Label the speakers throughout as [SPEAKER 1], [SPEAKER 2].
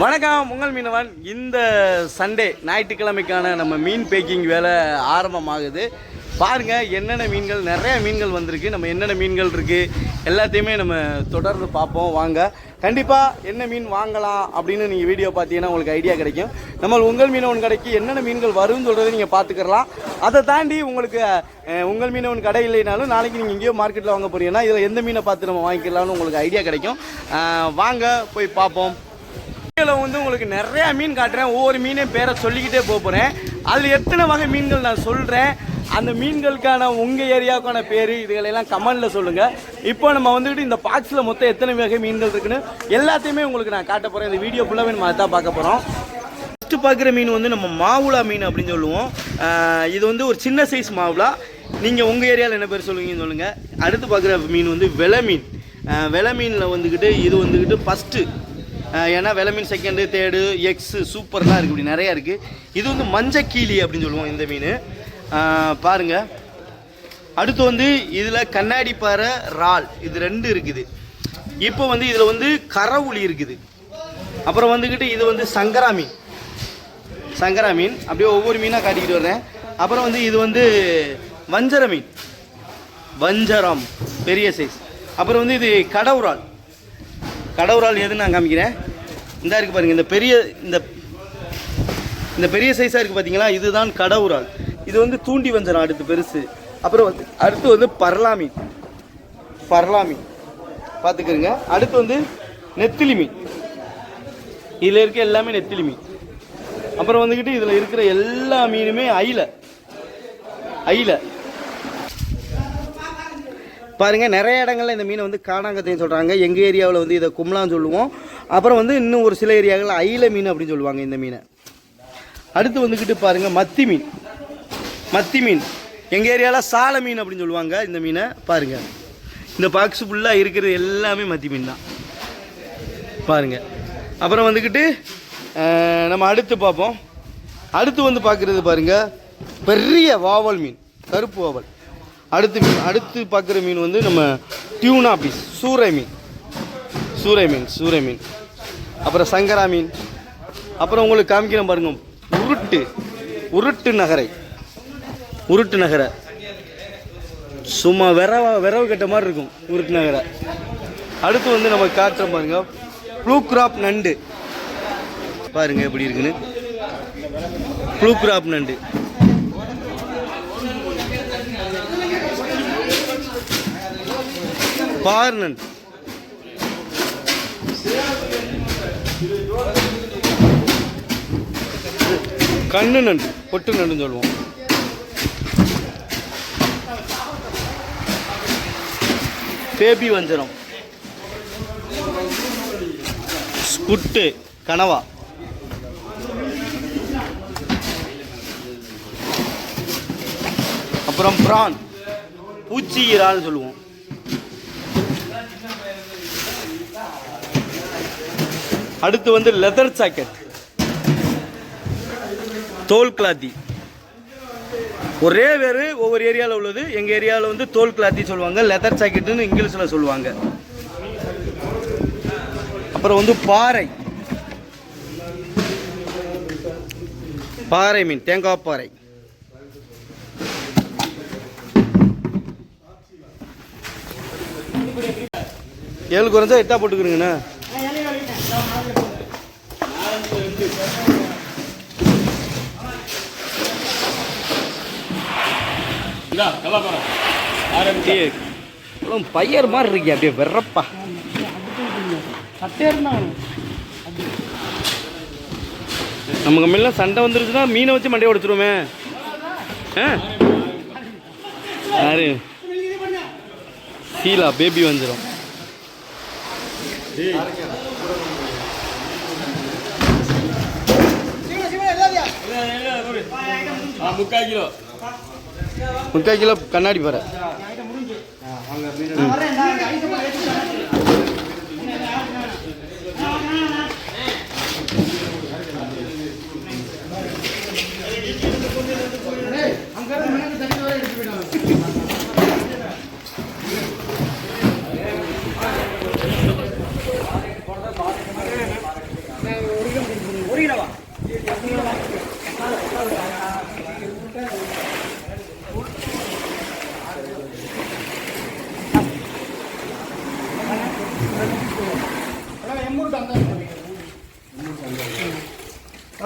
[SPEAKER 1] வணக்கம் உங்கள் மீனவன். இந்த சண்டே ஞாயிற்றுக்கிழமைக்கான நம்ம மீன் பேக்கிங் வேலை ஆரம்பமாகுது. பாருங்கள் என்னென்ன மீன்கள் நிறைய மீன்கள் வந்திருக்கு. நம்ம என்னென்ன மீன்கள் இருக்குது எல்லாத்தையுமே நம்ம தொடர்ந்து பார்ப்போம். வாங்க. கண்டிப்பாக என்ன மீன் வாங்கலாம் அப்படின்னு நீங்கள் வீடியோ பார்த்தீங்கன்னா உங்களுக்கு ஐடியா கிடைக்கும். நம்ம உங்கள் மீனவன் கடைக்கு என்னென்ன மீன்கள் வரும்னு சொல்கிறத நீங்கள் பார்த்துக்கலாம் அதை தாண்டி உங்களுக்கு உங்கள் மீனவன் கடை இல்லைனாலும் நாளைக்கு நீங்கள் எங்கேயோ மார்க்கெட்டில் வாங்க போகிறீங்கன்னா இதில் எந்த மீனை பார்த்து நம்ம வாங்கிக்கலாம்னு உங்களுக்கு ஐடியா கிடைக்கும். வாங்க போய் பார்ப்போம். வீடியோவில் வந்து உங்களுக்கு நிறைய மீன் காட்டுறேன். ஒவ்வொரு மீனையும் பேரை சொல்லிக்கிட்டே போகிறேன் அதில் எத்தனை வகை மீன்கள் நான் சொல்கிறேன் அந்த மீன்களுக்கான உங்கள் ஏரியாவுக்கான பேர் இதுகளெல்லாம் கமெண்டில் சொல்லுங்கள் இப்போ நம்ம வந்துக்கிட்டு இந்த பாக்ஸில் மொத்தம் எத்தனை வகை மீன்கள் இருக்குன்னு எல்லாத்தையுமே உங்களுக்கு நான் காட்ட போகிறேன் இந்த வீடியோ ஃபுல்லாகவே நம்ம அதான் பார்க்க போகிறோம் ஃபஸ்ட்டு பார்க்குற மீன் வந்து நம்ம மாவுளா மீன் அப்படின்னு சொல்லுவோம். இது வந்து ஒரு சின்ன சைஸ் மாவுளா. நீங்கள் உங்கள் ஏரியாவில் என்ன பேர் சொல்லுவீங்கன்னு சொல்லுங்கள் அடுத்து பார்க்குற மீன் வந்து வெலை மீன். ஆஹ் வெலை மீனில் வந்துக்கிட்டு இது வந்துக்கிட்டு ஃபஸ்ட்டு ஏன்னா வெலை மீன் செகண்டு தேர்டு எக்ஸு சூப்பர்லாம் இருக்குது இப்படி நிறையா இருக்குது இது வந்து மஞ்சக்கீளி அப்படின்னு சொல்லுவோம் இந்த மீன். பாருங்கள் அடுத்து வந்து இதில் கண்ணாடி பாறை இறால் இது ரெண்டு இருக்குது. இப்போ வந்து இதில் வந்து கரவுளி இருக்குது. அப்புறம் வந்துக்கிட்டு இது வந்து சங்கரா மீன். சங்கரா மீன். அப்படியே ஒவ்வொரு மீனாக காட்டிக்கிட்டு வர்றேன். அப்புறம் வந்து இது வந்து வஞ்சர மீன். வஞ்சரம். பெரிய சைஸ் அப்புறம் வந்து இது கடவுரால். கடவுரால் எதுன்னு நான் காமிக்கிறேன். இந்த இருக்குது பாருங்கள் இந்த பெரிய இந்த இந்த பெரிய சைஸாக இருக்குது பார்த்தீங்களா இதுதான் கடவுரால் இது வந்து தூண்டி வஞ்சனம் அடுத்து பெருசு. அப்புறம் வந்து அடுத்து வந்து பரலாமி. மீன் மீன் பார்த்துக்கிறங்க அடுத்து வந்து நெத்திலி மீன் இதில் இருக்க எல்லாமே நெத்திலி மீன் அப்புறம் வந்துக்கிட்டு இதில் இருக்கிற எல்லா மீனுமே ஐல ஐல பாருங்கள் நிறைய இடங்களில் இந்த மீனை வந்து காணாங்கத்தையும் சொல்கிறாங்க எங்கள் ஏரியாவில் வந்து இதை கும்லான்னு சொல்லுவோம். அப்புறம் வந்து இன்னும் ஒரு சில ஏரியாவில் ஐல மீன் அப்படின்னு சொல்லுவாங்க இந்த மீனை. அடுத்து வந்துக்கிட்டு பாருங்கள் மத்தி மீன். மத்தி மீன். எங்கள் ஏரியாவில் சால மீன் அப்படின்னு சொல்லுவாங்க இந்த மீனை. பாருங்கள் இந்த பாக்ஸ் ஃபுல்லாக இருக்கிறது எல்லாமே மத்தி மீன் தான். பாருங்கள் அப்புறம் வந்துக்கிட்டு நம்ம அடுத்து பார்ப்போம். அடுத்து வந்து பார்க்குறது பாருங்க பெரிய வாவல் மீன். கருப்பு வாவல். அடுத்து மீன் அடுத்து பார்க்குற மீன் வந்து நம்ம டியூனா பீஸ் சூறை மீன். சூறை மீன் சூறை மீன். அப்புறம் சங்கரா மீன். அப்புறம் உங்களுக்கு காமிக்கிறேன் பாருங்க உருட்டு உருட்டு நகரை. உருட்டு நகரை. சும்மா விரவ விரவு கட்ட மாதிரி இருக்கும் உருட்டு நகரை. அடுத்து வந்து நம்ம காட்டுற பாருங்க ப்ளூ கிராப் நண்டு. பாருங்க எப்படி இருக்குன்னு. ப்ளூ கிராப் நண்டு. பார் கண்ணு நண்டு பொட்டு நண்டுன்னு சொல்லுவோம். பேபி வஞ்சரம். புட்டு கனவா. அப்புறம் பிரான். பூச்சி இறால்னு சொல்லுவோம். அடுத்து வந்து லெதர் ஜாக்கெட் தோல் கிளாத்தி ஒரே வேறு ஒவ்வொரு ஏரியாவில் உள்ளது. எங்கள் ஏரியாவில் வந்து தோல் கிளாத்தி சொல்லுவாங்க. லெதர் ஜாக்கெட்டுன்னு இங்கிலீஷில் சொல்லுவாங்க. அப்புறம் வந்து பாறை. பாறை மீன் தேங்காய் பாறை. ஏழு குறைஞ்சா எட்டா போட்டுக்கிறீங்கண்ணா. பையர் மாதிரி இருக்கே அப்படியே வெறப்பா. நமக்கு முன்ன சண்டை வந்துருச்சுன்னா மீனை வச்சு மண்டையை உடைச்சிருவோமே. ஆ? யாரு? சீலா பேபி வந்துடும்
[SPEAKER 2] முக்கால் கிலோ.
[SPEAKER 1] முக்கால் கிலோ கண்ணாடி பாரு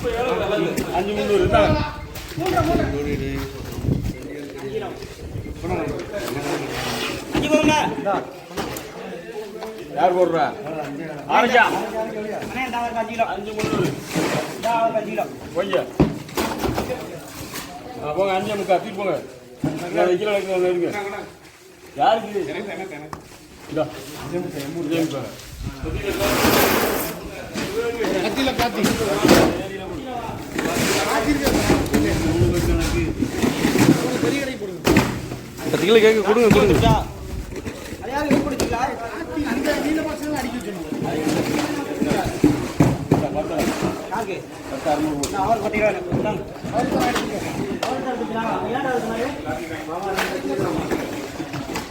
[SPEAKER 2] முந்நூறு யார் போடுறா ஆரஞ்சா அஞ்சு முந்நூறு கொஞ்சம் போங்க அஞ்சு முக்கா தூக்கி போங்க கிலோ இருங்க யாருக்கு இல்லை முக்கா.
[SPEAKER 3] பத்து கிலோ கேட்க கொடுங்க கொடுங்க.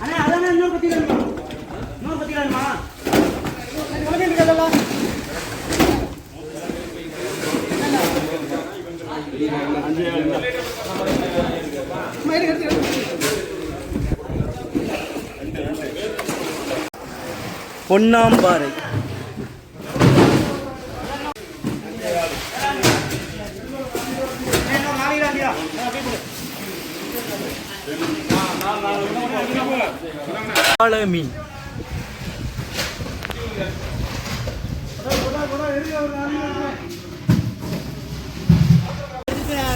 [SPEAKER 4] அண்ணா அதான் இன்னொரு பத்தி வேணுமா? இன்னொரு பத்தி வேணுமா?
[SPEAKER 2] அஞ்சு
[SPEAKER 3] பொன்னாம்பாறை. மீன்